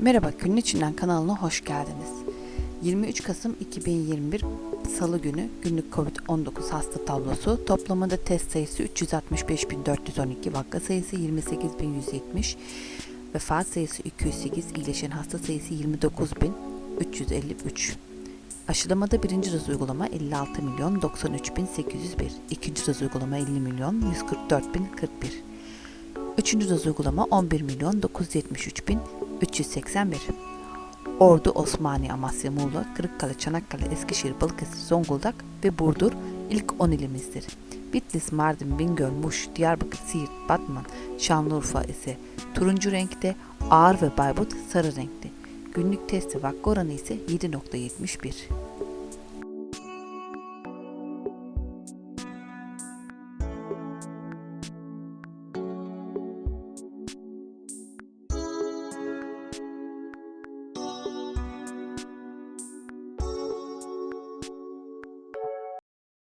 Merhaba, Günün İçinden kanalına hoş geldiniz. 23 Kasım 2021 Salı günü günlük COVID-19 hasta tablosu toplamında test sayısı 365.412, vaka sayısı 28.170, vefat sayısı 208, iyileşen hasta sayısı 29.353. Aşılamada birinci doz uygulama 56 milyon 93 bin 801, ikinci doz uygulama 50 milyon 144 bin 41. Üçüncü doz uygulama 11 milyon 973 bin 381. Ordu, Osmaniye, Amasya, Muğla, Kırıkkale, Çanakkale, Eskişehir, Balıkesir, Zonguldak ve Burdur ilk 10 ilimizdir. Bitlis, Mardin, Bingöl, Muş, Diyarbakır, Siirt, Batman, Şanlıurfa ise turuncu renkte, Ağrı ve Bayburt sarı renkte. Günlük testi vakka oranı ise 7.71.